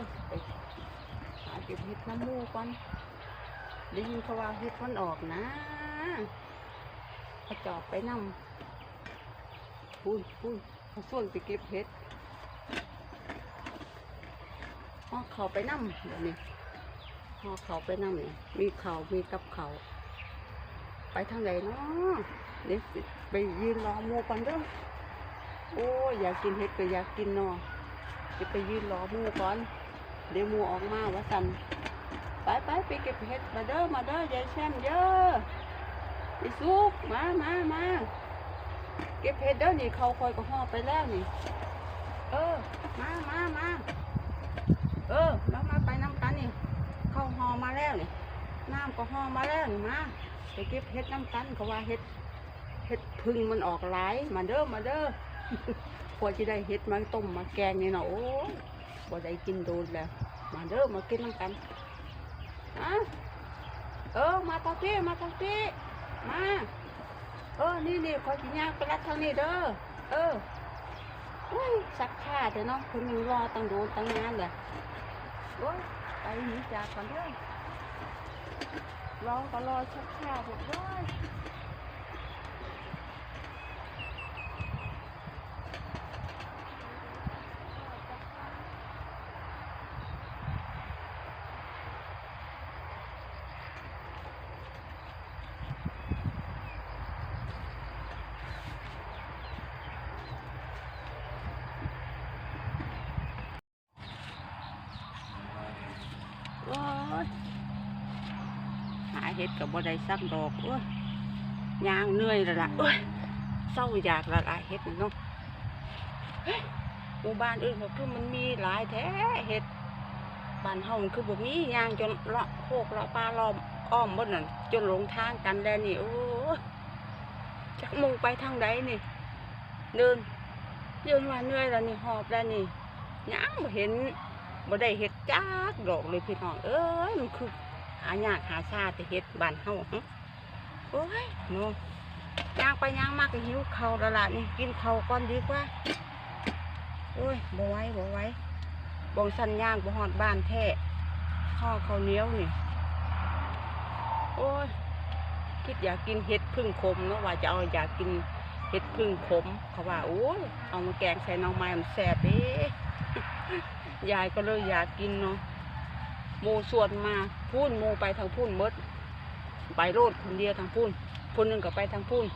ยไปหาเก็บเห็ดน้ำมูกก่อนได้ยินเขาว่าเห็ดมันออกนะเขาจอบไปนำพูนพูนเขาส่วนไปเก็บเห็ดห่อเขาไปนำเดี๋ยวนี้ห่อเขาไปนำนี่มีเขามีกับเขาไปทางไหนเนาะเดี๋ยวไปยืนรอมูก่อนเด้อโอ้ยอยากกินเห็ดก็อยากกินเนาะ จะไปยืนรอมูก่อน เดี๋ยวมูออกมาว่าสันไปไปไปเก็บเห็ดมาเด้อมาเด้อยายแช่มเด้อไอ้สุกมามามาเก็บเห็ดเด้อนี่เขาคอยก็ห่อไปแล้วนี่ เออ มามามาเออมามาไปน้ำกันนี่เขาห่อมาแล้วนี่น้ำก็ห่อมาแล้วนี่มาไปเก็บเห็ดน้ำกันเขาว่าเห็ดเห็ดพึ่งมันออกหลายมาเด้อมาเด้อ กว่าจะได้เห็ดมาต้มมาแกงนี่เนาะโอ้บ่ได้กินโดนแล้ว มาเด้อมากินน้ำกันอะเออ มาตาพี่มาตาพี่มา เออ นี่นี่ขอจิญางไปรัดทางนี้เด้อ เอออุ้ยสักผ้าเถอะเนาะคนยังรอตั้งโดนตั้งนานเลยโอ้ยไปหนีจากก่อนเด้อรอก็รอชักผ้าหมดเลย โอ้ ยหาเห็ดกับบ่ได้สักดอกโอ้ยยางเหนื่อยและล่ะโอ้ยเศร้าอยากละลายเห็ดนี่เนาะเฮ้ยหมู่บ้านอื่นก็คือมันมีหลายแท้เห็ดบ้านเฮามันคือบ่มียางจนเลาะโคกเลาะปลาล้อมอ้อมหมดนั่นจนหลงทางกันแล้วนี่โอ้ยจักมุงไปทางใดนี่ เดินเดินมาเหนื่อยแล้วนี่หอบแล้วนี่ยังบ่เห็น บ่ได้เห็ดจักดอกเลยพี่น้องเอ้ยมันคือหายากหาชาแต่เห็ดบ้านเฮาโอ้ยเนาะย่างไปย่างมากหิวเข้าล้วล่ะนี่กินเขาก่อนดีกว่าโอ้ยบ่ไว้บ่ไว้บ่งสันย่างบ่ฮอดบ้านแท้ข้อเขาเนียวนี่โอ้ยคิดอยากกินเห็ดพึ่งขมเนาะว่าจะเอาอยากกินเห็ดพึ่งขมเขาว่าโอ้ยเอามาแกงใส่น้องไม้มันแซ่บด้ ยายก็เลยอยากกินเนาะหมูส่วนมาพูนหมูไปทางพูนหมดไปโรดคนเดียวทางพูนพูนหนึงก็ไปทางพูน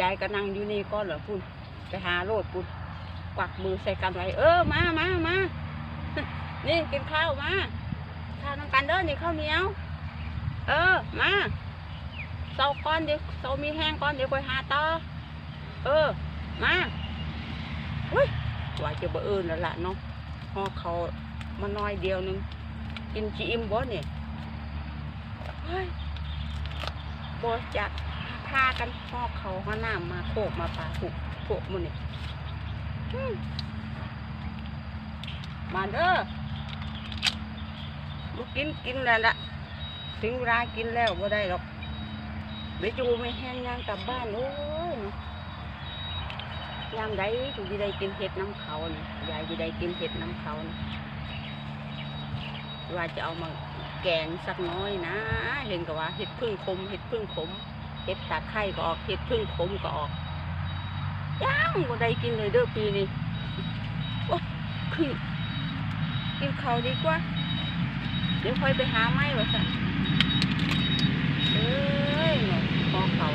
ยายก็นั่งอยู่นี่ก้อนเหรอพูนไปหาโรดพูนกวักมือใส่กันไว้เออมามามานี่กินข้าวมาข้าวน้ำกันเด้อนี่ข้าวเหนียว เออมาเสาก้อนเดี๋ยวเสามีแห้งก้อนเดี๋ยวไปหาต่อเออมาอุ้ยว่าจะบ่เอิญแล้วล่ะเนาะ ห่อเขามาน้อยเดียวหนึง กินจีอิ่มบ่เนี่ยเฮ้ยบ่จักพากันห่อเขาห่อน้ำมาโคกมาปลาถูกโคกมันนี่อืมมาเด้อลูกกินกินแล้วละถึงเวลากินแล้วบ่ได้หรอกเดี๋ยวจูไม่แห้งย่างกลับบ้านโอ้ ยามใดจูจะได้กินเห็ดน้ำเขานี่ยายจะได้กินเห็ดน้ำเขานี่ว่าจะเอามาแกงสักน้อยนะ เห็นกับว่าเห็ดพึ่งขมเห็ดพึ่งขมเห็ดตาไข่ก็ออกเห็ดพึ่งขมก็ออกยังบ่ได้กินเลยเด้อปีนี้โอ้คือกินเขาดีกว่า เดี๋ยวค่อยไปหาไม้ว่าสันเอ้ยเนี่ยพอเขา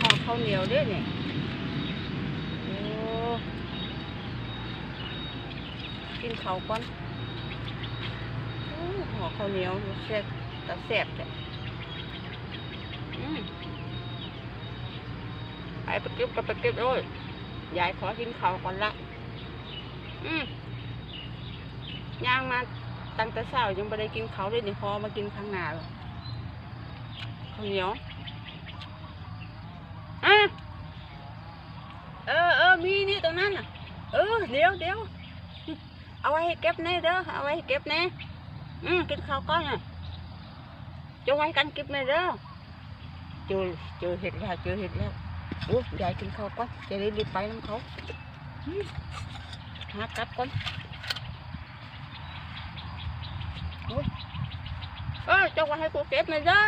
พอเขาเหนียวเด้อเนี่ย โอ้ กินเขาก่อนโอ้ห่อข้าวเหนียวแซ่บตะแซ่บเลยไปไปเก็บกันไปเก็บเลยยายขอกินข้าวก่อนละ อืมย่างมาตั้งแต่เช้ายังไม่ได้กินข้าวเลยนี่พอมากินข้างหน้าข้าวเหนียวอะเออเออมีนี่ตรงนั้นน่ะ เออเดี๋ยวเดี๋ยว เอาไว้ให้เก็บแน่เด้อเอาไว้ให้เก็บแน่อืมกินข้าวก้อนน่ะจะไว้กันเก็บแน่เด้อเจอเจอเห็ดแล้วเจอเห็ดแล้วโอ้ยายกินข้าวก้อนจะได้รีบไปน้ำเขาหากลับก่อนโอ้ยเออจะไว้ให้กูเก็บแน่เด้อ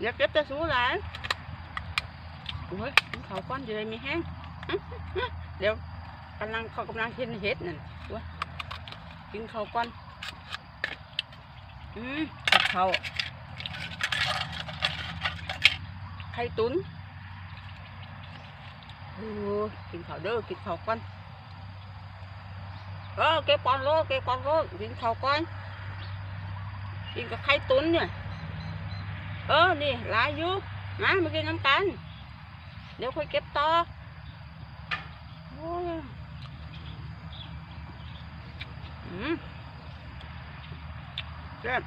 อย่าเก็บแต่สูหลานโอ้ยกินข้าวก้อนจะได้มีแห้งเดี๋ยว กำลังเขากำลังเห็นเห็ดนั่นวะกินเขาวก้อน อืมกับเขาไข่ตุนโอ้ยกินข้าเด้อกินข้าวก้อนเออเก็บก่อนโลเก็บก่อนโลกินข้าวก้อนกินกับไข่ตุนเนี่ยเออนี่หลายอยู่มามากินน้ำกันเดี๋ยวค่อยเก็บต่อโอ้ยอืม เจ็บ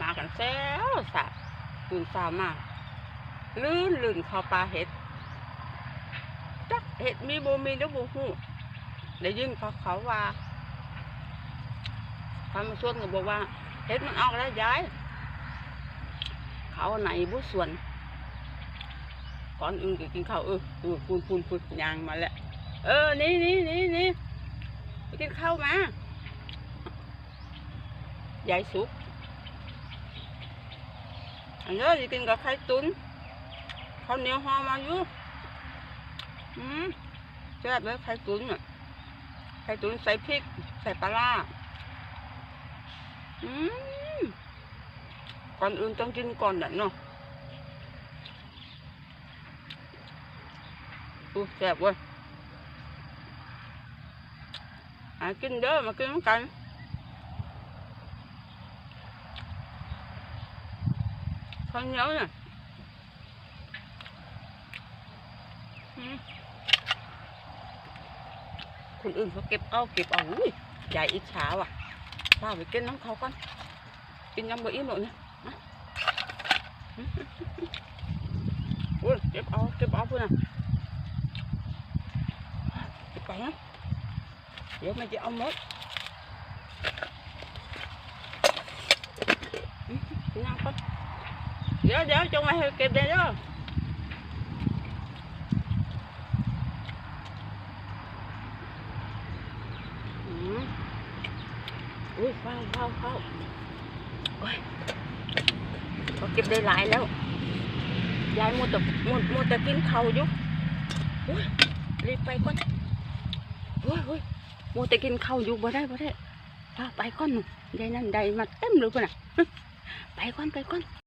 มากันแซวสะตื่นสาวมากลื่นลื่นเข้าปลาเห็ดจักเห็ดมีบูมีหรือบูหูได้ยินเขาเขาว่าคำมาชวนก็บอกว่าเห็ดมันออกแล้วย้าย เขาไหนบุส่วนก่อนอื่นก็กินข้าวเออเออพูนพูนพูนยางมาแล้ว เออ นี่นี่นี่นี่ไปกินข้าวมา ยายสุก อันนี้จะกินกับไข่ตุ๋นข้าวเหนียวหอมมาอยู่อืมแซ่บเลยไข่ตุ๋นอะไข่ตุ๋นใส่พริก ใส่ปลาร้าอืมก่อนอื่นต้องกินก่อนแหละเนาะอู้แซ่บเว้ย หากินเด้อมากินน้ำกันข้าวเหนียวเนี่ยอืมคนอื่นเขาเก็บเอาเก็บเอาอุ้ยใหญ่อิจฉาว่ะป้าไปกินน้ำเขาก่อนกินยังบ่อิ่มหรอกเนี่ยโอ้ยเก็บเอาเก็บเอาเพื่อนะเก็บไปนะ เดี๋ยวมันจะเอาหมดอืมนั่งก่อนเดี๋ยวเดี๋ยวจงมาให้เก็บได้เด้ออื มอุ้ยเฝ้าเฝ้าเฝ้าโอ้ยเขาเก็บได้หลายแล้วยายมัวแต่กินข้าวอยู่บ่อได้บ่ได้ไปก่อนหนูยายนั่นใดมาเต็มเลยคนน่ะ ไปก่อนไปก่อน